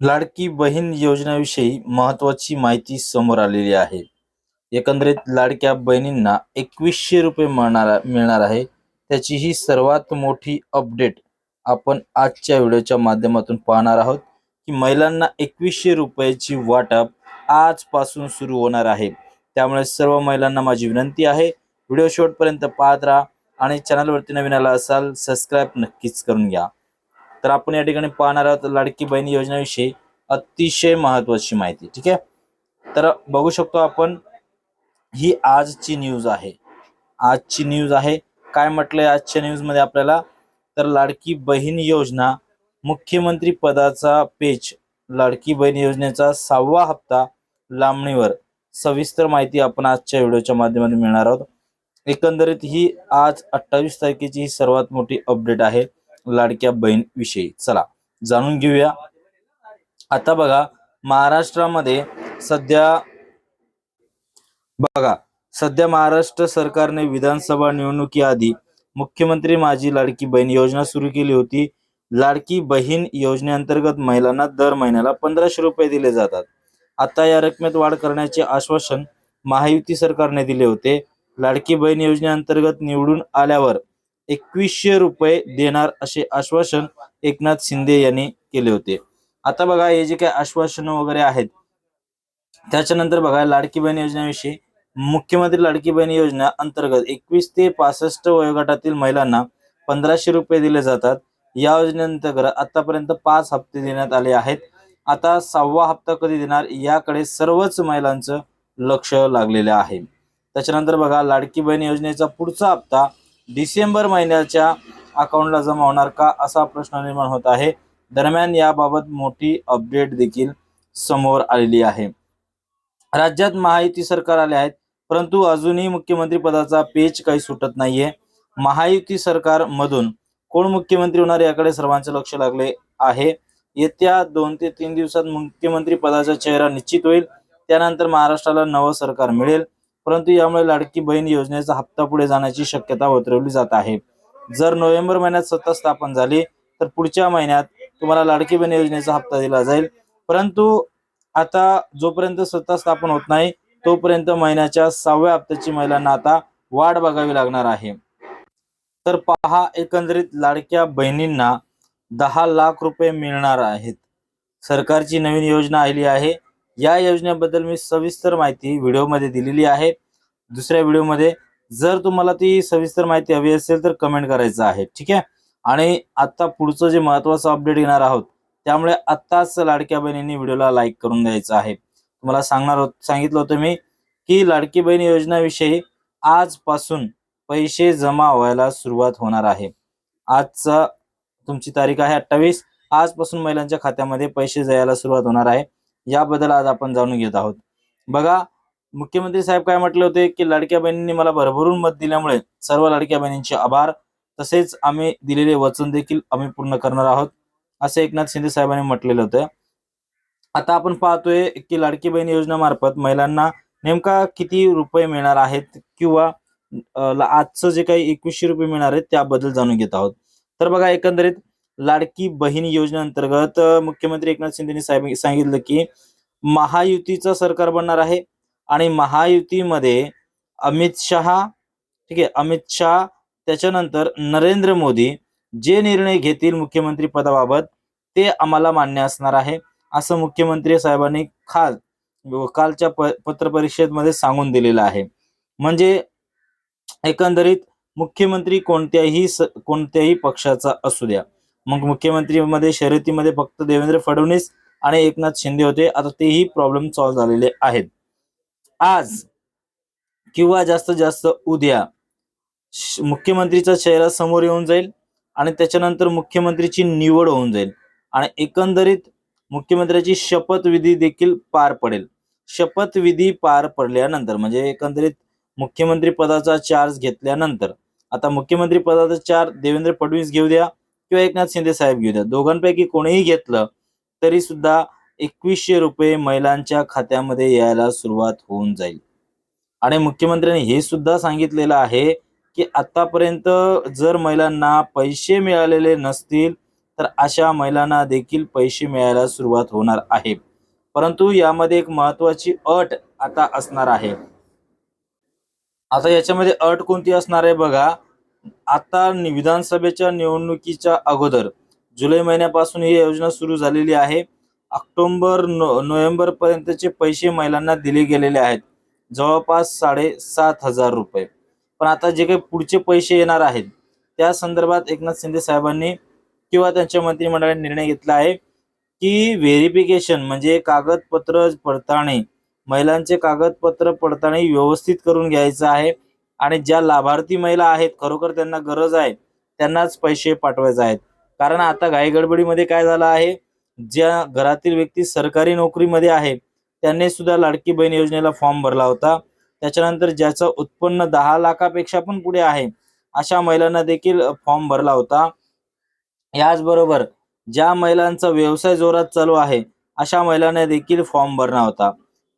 लाडकी बहीण योजनेविषयी महत्वाची माहिती समोर आलेली आहे. एकंदरीत लाडक्या बहिणींना एकवीसशे रुपये मिळणार मिळणार आहे. त्याची ही सर्वात मोठी अपडेट आपण आजच्या व्हिडिओच्या माध्यमातून पाहणार आहोत की महिलांना एकवीसशे रुपयाची वाटप आजपासून सुरू होणार आहे. त्यामुळे सर्व महिलांना माझी विनंती आहे व्हिडिओ शेवटपर्यंत पाहत राहा आणि चॅनलवरती नवीन आला असाल सबस्क्राईब नक्कीच करून घ्या. तर आपण या ठिकाणी पाहणार आहोत लाडकी बहीण योजनेविषयी अतिशय महत्वाची माहिती ठीक आहे? तर बघू शकतो आपण ही आजची न्यूज आहे. आजची न्यूज आहे. काय म्हटलंय आजच्या न्यूजमध्ये आपल्याला? तर लाडकी बहीण योजना मुख्यमंत्री पदाचा पेज लाडकी बहीण योजनेचा सहावा हप्ता लांबणीवर. सविस्तर माहिती आपण आजच्या व्हिडिओच्या माध्यमातून मिळणार आहोत. एकंदरीत ही आज अठ्ठावीस तारखेची ही सर्वात मोठी अपडेट आहे. लाडक्या बहीण विषयी. चला जाणून घेऊया. आता बघा महाराष्ट्रामध्ये सध्या बघा सध्या महाराष्ट्र सरकारने विधानसभा निवडणुकीआधी मुख्यमंत्री माझी लाडकी बहीण योजना सुरू केली होती. लाडकी बहीण योजनेअंतर्गत महिलांना दर महिन्याला पंधराशे रुपये दिले जातात. आता या रकमेत वाढ करण्याचे आश्वासन महायुती सरकारने दिले होते. लाडकी बहीण योजनेअंतर्गत निवडून आल्यावर एकवीसशे रुपये देणार असे आश्वासन एकनाथ शिंदे यांनी केले होते. आता बघा हे जे काही आश्वासन वगैरे आहेत त्याच्यानंतर बघा लाडकी बहीण योजनेविषयी मुख्यमंत्री लाडकी बहीण योजना अंतर्गत एकवीस ते पासष्ट वयोगटातील महिलांना पंधराशे रुपये दिले जातात. या योजनेअंतर्गत आतापर्यंत पाच हप्ते देण्यात आले आहेत. आता सहावा हप्ता कधी देणार याकडे सर्वच महिलांचं लक्ष लागलेलं आहे. त्याच्यानंतर बघा लाडकी बहीण योजनेचा पुढचा हप्ता डिसेंबर महिन्याच्या अकाउंटला जमा होणार का असा प्रश्न निर्माण होत आहे. दरम्यान याबाबत मोठी अपडेट देखील समोर आलेली आहे. राज्यात महायुती सरकार आले आहेत परंतु अजूनही मुख्यमंत्री पदाचा पेच काही सुटत नाहीये. महायुती सरकार मधून कोण मुख्यमंत्री होणार याकडे सर्वांचे लक्ष लागले आहे. येत्या दोन ते तीन दिवसात मुख्यमंत्री पदाचा चेहरा निश्चित होईल. त्यानंतर महाराष्ट्राला नवं सरकार मिळेल. परंतु यामुळे लाडकी बहीण योजनेचा हप्ता पुढे जाण्याची शक्यता वर्तवली जात आहे. जर नोव्हेंबर महिन्यात सत्ता स्थापन झाली तर पुढच्या महिन्यात तुम्हाला लाडकी बहीण योजनेचा हप्ता दिला जाईल. परंतु आता जोपर्यंत सत्ता स्थापन होत नाही तोपर्यंत महिन्याच्या सहाव्या हप्त्याची महिलांना आता वाढ बघावी लागणार आहे. तर पहा एकंदरीत लाडक्या बहिणींना दहा लाख रुपये मिळणार आहेत. सरकारची नवीन योजना आली आहे. या योजनेबद्दल मी सविस्तर माहिती व्हिडिओमध्ये दिलेली आहे. दुसऱ्या व्हिडिओमध्ये जर तुम्हाला ती सविस्तर माहिती हवी असेल तर कमेंट करायचं आहे. ठीक आहे? आणि आता पुढचं जे महत्वाचं अपडेट घेणार आहोत त्यामुळे आत्ताच लाडक्या बहिणींनी व्हिडिओला लाईक करून द्यायचं आहे. तुम्हाला सांगणार होत सांगितलं होतं मी की लाडकी बहीण योजनाविषयी आजपासून पैसे जमा व्हायला सुरुवात होणार आहे. आजचा तुमची तारीख आहे अठ्ठावीस. आजपासून महिलांच्या खात्यामध्ये पैसे जायला सुरुवात होणार आहे. याबद्दल आज आपण जाणून घेत आहोत. बघा मुख्यमंत्री साहेब काय म्हटले होते की लाडक्या बहिणींनी मला भरभरून मत दिल्यामुळे सर्व लाडक्या बहिणींचे आभार. तसेच आम्ही दिलेले वचन देखील आम्ही पूर्ण करणार आहोत असे एकनाथ शिंदे साहेबांनी म्हटलेलं होतं. आता आपण पाहतोय की लाडकी बहीण योजनेमार्फत महिलांना नेमका किती रुपये मिळणार आहेत किंवा आजचं जे काही एकवीसशे रुपये मिळणार आहेत त्याबद्दल जाणून घेत आहोत. तर बघा एकंदरीत लाडकी बहीण योजनेअंतर्गत मुख्यमंत्री एकनाथ शिंदे सांगितलं की महायुतीचं सरकार बनणार आहे आणि महायुतीमध्ये अमित शहा ठीक आहे अमित शहा त्याच्यानंतर नरेंद्र मोदी जे निर्णय घेतील मुख्यमंत्री पदाबाबत ते आम्हाला मान्य असणार आहे असं मुख्यमंत्री साहेबांनी खाल कालच्या प पत्र परिषदेमध्ये सांगून दिलेलं आहे. म्हणजे एकंदरीत मुख्यमंत्री कोणत्याही स- कोणत्याही पक्षाचा असू द्या. मग मुख्यमंत्रीमध्ये शर्यतीमध्ये फक्त देवेंद्र फडणवीस आणि एकनाथ शिंदे होते. आता तेही प्रॉब्लेम सॉल्व्ह झालेले आहेत. आज किंवा जास्तीत जास्त उद्या मुख्यमंत्रीचा चेहरा समोर येऊन जाईल आणि त्याच्यानंतर मुख्यमंत्रीची निवड होऊन जाईल. आणि एकंदरीत मुख्यमंत्र्याची शपथविधी देखील पार पडेल. शपथविधी पार पडल्यानंतर म्हणजे एकंदरीत मुख्यमंत्री पदाचा चार्ज घेतल्यानंतर आता मुख्यमंत्री पदाचा चार्ज देवेंद्र फडणवीस घेऊ द्या किंवा एकनाथ शिंदे साहेब घेऊ द्या. दोघांपैकी कोणीही घेतलं तरी सुद्धा एकवीसशे रुपये महिलांच्या खात्यामध्ये यायला सुरुवात होऊन जाईल. आणि मुख्यमंत्र्यांनी हे सुद्धा सांगितलेलं आहे की आतापर्यंत जर महिलांना पैसे मिळालेले नसतील तर अशा महिलांना देखील पैसे मिळायला सुरुवात होणार आहे. परंतु यामध्ये एक महत्वाची अट आता असणार आहे. आता याच्यामध्ये अट कोणती असणार आहे बघा. आता विधानसभेच्या निवडणुकीच्या अगोदर जुलै महिन्यापासून ही योजना सुरू झालेली आहे. ऑक्टोबर नो नोव्हेंबर पर्यंतचे पैसे महिलांना दिले गेलेले आहेत. जवळपास साडेसात हजार रुपये. पण आता जे काही पुढचे पैसे येणार आहेत त्या संदर्भात एकनाथ शिंदे साहेबांनी किंवा त्यांच्या मंत्रिमंडळाने निर्णय घेतला आहे की व्हेरिफिकेशन म्हणजे कागदपत्र पडताळणी महिलांचे कागदपत्र पडताळणी व्यवस्थित करून घ्यायचं आहे. आणि ज्या लाभार्थी महिला आहेत खरोखर त्यांना गरज आहे त्यांनाच पैसे पाठवायचे आहेत. कारण आता घाईगडबडीमध्ये काय झालं आहे? ज्या घरातील व्यक्ती सरकारी नोकरीमध्ये आहे त्यांनी सुद्धा लाडकी बहीण योजनेला फॉर्म भरला होता. त्याच्यानंतर ज्याचं उत्पन्न दहा लाखापेक्षा पण पुढे आहे अशा महिलांना देखील फॉर्म भरला होता. याचबरोबर ज्या महिलांचा व्यवसाय जोरात चालू आहे अशा महिलांना देखील फॉर्म भरला होता.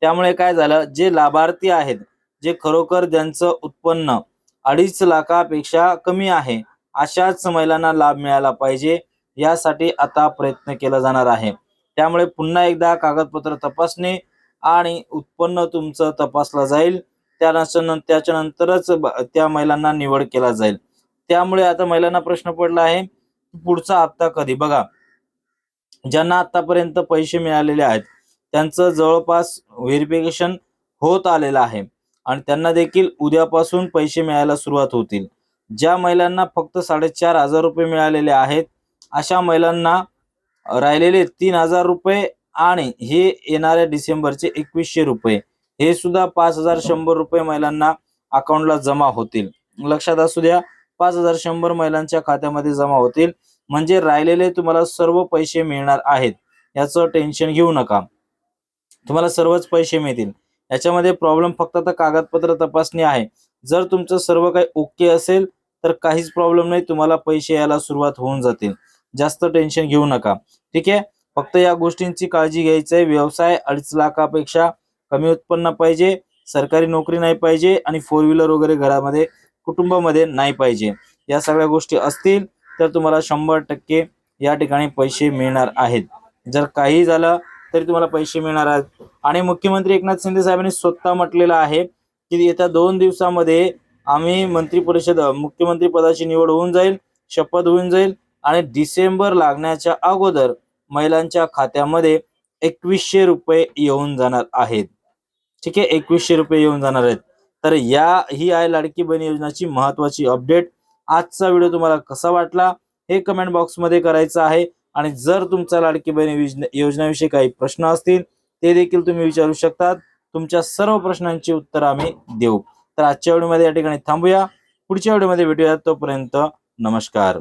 त्यामुळे काय झालं? जे लाभार्थी आहेत जे खरोखर ज्यांचं उत्पन्न अडीच लाखापेक्षा कमी आहे अशाच महिलांना लाभ मिळाला पाहिजे यासाठी आता प्रयत्न केला जाणार आहे. त्यामुळे पुन्हा एकदा कागदपत्र तपासणे आणि उत्पन्न तुमचं तपासला जाईल. त्यानंतर त्याच्यानंतरच त्या महिलांना निवड केला जाईल. त्यामुळे आता महिलांना प्रश्न पडला आहे पुढचा हप्ता कधी? बघा ज्यांना आतापर्यंत पैसे मिळालेले आहेत त्यांचं जवळपास व्हेरिफिकेशन होत आलेलं आहे. आणि त्यांना देखील उद्यापासून पैसे मिळायला सुरुवात होतील. ज्या महिलांना फक्त साडेचार हजार रुपये मिळालेले आहेत अशा महिलांना राहिलेले तीन हजार रुपये आणि हे येणाऱ्या डिसेंबरचे एकवीसशे रुपये. हे सुद्धा पाच हजार शंभर रुपये महिलांना अकाउंटला जमा होतील. लक्षात असू द्या पाच हजार शंभर महिलांच्या खात्यामध्ये जमा होतील. म्हणजे राहिलेले तुम्हाला सर्व पैसे मिळणार आहेत. याचं टेन्शन घेऊ नका. तुम्हाला सर्वच पैसे मिळतील. याच्यामध्ये प्रॉब्लेम फक्त आता कागदपत्र तपासणी आहे. जर तुमचं सर्व काही ओके असेल तर काहीच प्रॉब्लेम नाही तुम्हाला पैसे यायला सुरुवात होऊन जातील. जास्त टेन्शन घेऊ नका. ठीक आहे? फक्त या गोष्टींची काळजी घ्यायची आहे. व्यवसाय अडीच लाखापेक्षा कमी उत्पन्न पाहिजे सरकारी नोकरी नाही पाहिजे आणि फोर व्हीलर वगैरे घरामध्ये कुटुंबामध्ये नाही पाहिजे. या सगळ्या गोष्टी असतील तर तुम्हाला शंभर टक्के या ठिकाणी पैसे मिळणार आहेत. जर काही झालं तरी तुम्हाला पैसे मिळणार आहेत. आणि मुख्यमंत्री एकनाथ शिंदे साहेबांनी स्वतः म्हटलेलं आहे की येत्या दोन दिवसामध्ये आम्ही मंत्री परिषद मुख्यमंत्री पदाची निवड होऊन जाईल शपथ होऊन जाईल आणि डिसेंबर लागण्याच्या अगोदर महिलांच्या खात्यामध्ये एकवीसशे रुपये येऊन जाणार आहेत. ठीक आहे एकवीसशे रुपये येऊन जाणार आहेत. तर या ही आहे लाडकी बहीण योजनाची महत्वाची अपडेट. आजचा व्हिडिओ तुम्हाला कसा वाटला हे कमेंट बॉक्समध्ये करायचं आहे. आणि जर तुमचा लाडकी बहीण योजनेविषयी काही प्रश्न असतील ते देखील तुम्ही विचारू शकतात. तुमच्या सर्व प्रश्नांची उत्तर आम्ही देऊ. तर आजच्या व्हिडिओमध्ये या ठिकाणी थांबूया. पुढच्या व्हिडिओमध्ये भेटूया. तोपर्यंत नमस्कार.